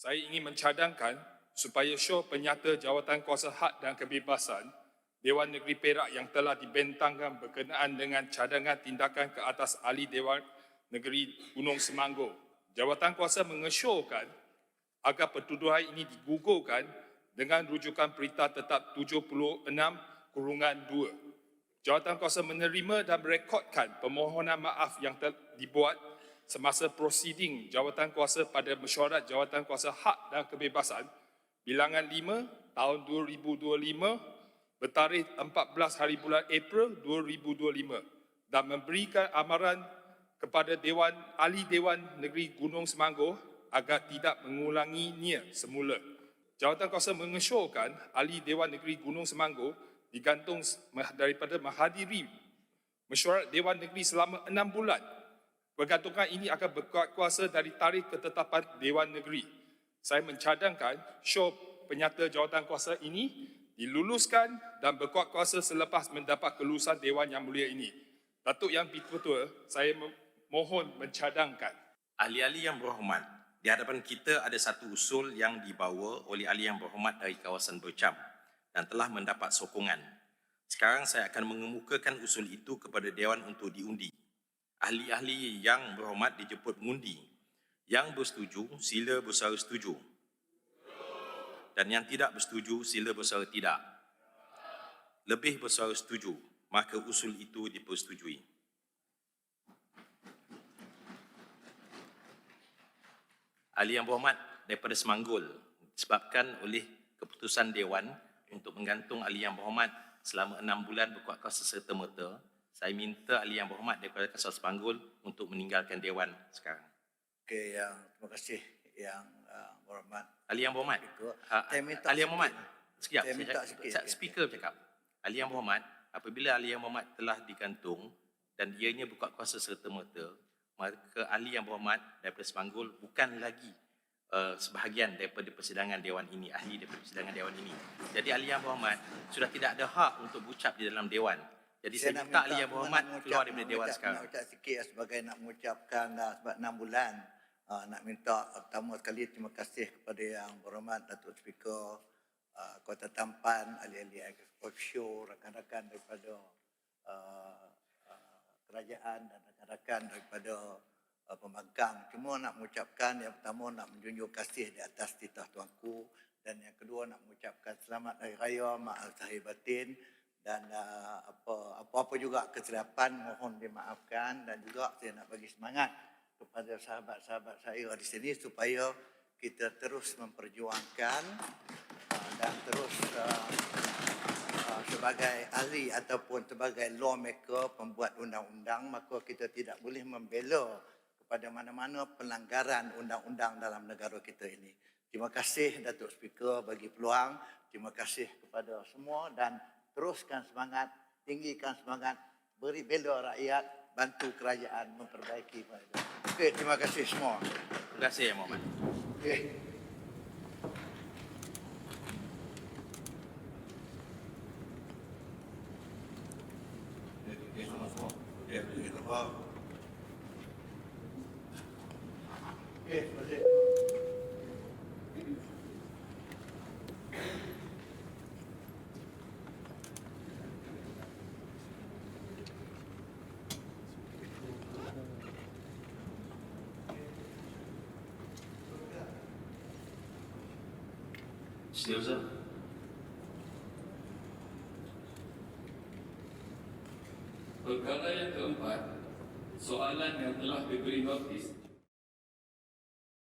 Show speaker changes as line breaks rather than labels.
Saya ingin mencadangkan supaya show penyata jawatan kuasa hak dan kebebasan Dewan Negeri Perak yang telah dibentangkan berkenaan dengan cadangan tindakan ke atas ahli Dewan Negeri Gunung Semanggur. Jawatan kuasa mengesyorkan agar pertuduhan ini digugurkan dengan rujukan perintah tetap 76 kurungan 2. Jawatan kuasa menerima dan merekodkan permohonan maaf yang telah dibuat semasa prosiding jawatan kuasa pada mesyuarat jawatan kuasa hak dan kebebasan bilangan 5 tahun 2025 bertarikh 14 hari bulan April 2025 dan memberikan amaran kepada Dewan Ahli Dewan Negeri Gunung Semanggur agar tidak mengulanginya semula. Jawatan kuasa mengesyorkan Ahli Dewan Negeri Gunung Semanggur digantung daripada menghadiri mesyuarat Dewan Negeri selama enam bulan. Pergantungan ini akan berkuat kuasa dari tarikh ketetapan Dewan Negeri. Saya mencadangkan show penyata jawatan kuasa ini diluluskan dan berkuat kuasa selepas mendapat kelulusan Dewan Yang Mulia ini. Datuk Yang Ketua, saya mohon mencadangkan.
Ahli-ahli yang berhormat, di hadapan kita ada satu usul yang dibawa oleh ahli yang berhormat dari kawasan Bercam dan telah mendapat sokongan. Sekarang saya akan mengemukakan usul itu kepada Dewan untuk diundi. Ahli-ahli yang berhormat dijemput mengundi. Yang bersetuju, sila bersuara setuju. Dan yang tidak bersetuju, sila bersuara tidak. Lebih bersuara setuju, maka usul itu dipersetujui. ahli yang berhormat daripada Semanggul disebabkan oleh keputusan Dewan untuk menggantung ahli yang berhormat selama enam bulan berkuat kuasa serta merta, saya minta ahli yang berhormat daripada Kasar Semanggul untuk meninggalkan Dewan sekarang.
Okey, yang terima kasih yang uh, berhormat.
Ahli yang berhormat, ah,
Saya minta
ahli yang berhormat, sekejap,
Saya minta
cakap-
sikit,
cakap-
sikit.
speaker bercakap. Ahli yang berhormat, apabila ahli yang berhormat telah digantung dan ianya berkuat kuasa serta merta, maka ahli yang berhormat daripada Semanggul bukan lagi uh, sebahagian daripada persidangan Dewan ini, ahli daripada persidangan Dewan ini. Jadi ahli yang berhormat sudah tidak ada hak untuk berucap di dalam Dewan. Jadi saya,
nak
minta ahli yang
nak
berhormat keluar daripada
nak
Dewan
mengucap-
sekarang.
Nak ucap sikit lah sebagai nak mengucapkan uh, sebab enam bulan. Uh, nak minta pertama sekali terima kasih kepada yang berhormat Datuk Speaker uh, Kota Tampan, ahli-ahli offshore, rakan-rakan daripada uh, uh, kerajaan dan rakan-rakan daripada uh, pembangkang. Cuma nak mengucapkan yang pertama nak menjunjung kasih di atas titah tuanku dan yang kedua nak mengucapkan selamat hari raya maaf zahir batin dan uh, apa apa-apa juga kesilapan mohon dimaafkan dan juga saya nak bagi semangat kepada sahabat-sahabat saya di sini supaya kita terus memperjuangkan uh, dan terus uh, uh, sebagai ahli ataupun sebagai lawmaker pembuat undang-undang maka kita tidak boleh membela kepada mana-mana pelanggaran undang-undang dalam negara kita ini. Terima kasih Datuk Speaker bagi peluang. Terima kasih kepada semua dan teruskan semangat, tinggikan semangat, beri bela rakyat, bantu kerajaan memperbaiki. Okey, terima kasih semua.
Terima kasih berhormat.
Okey. Okey, terima kasih.
Setiausaha.
Perkara yang keempat, soalan yang telah diberi notis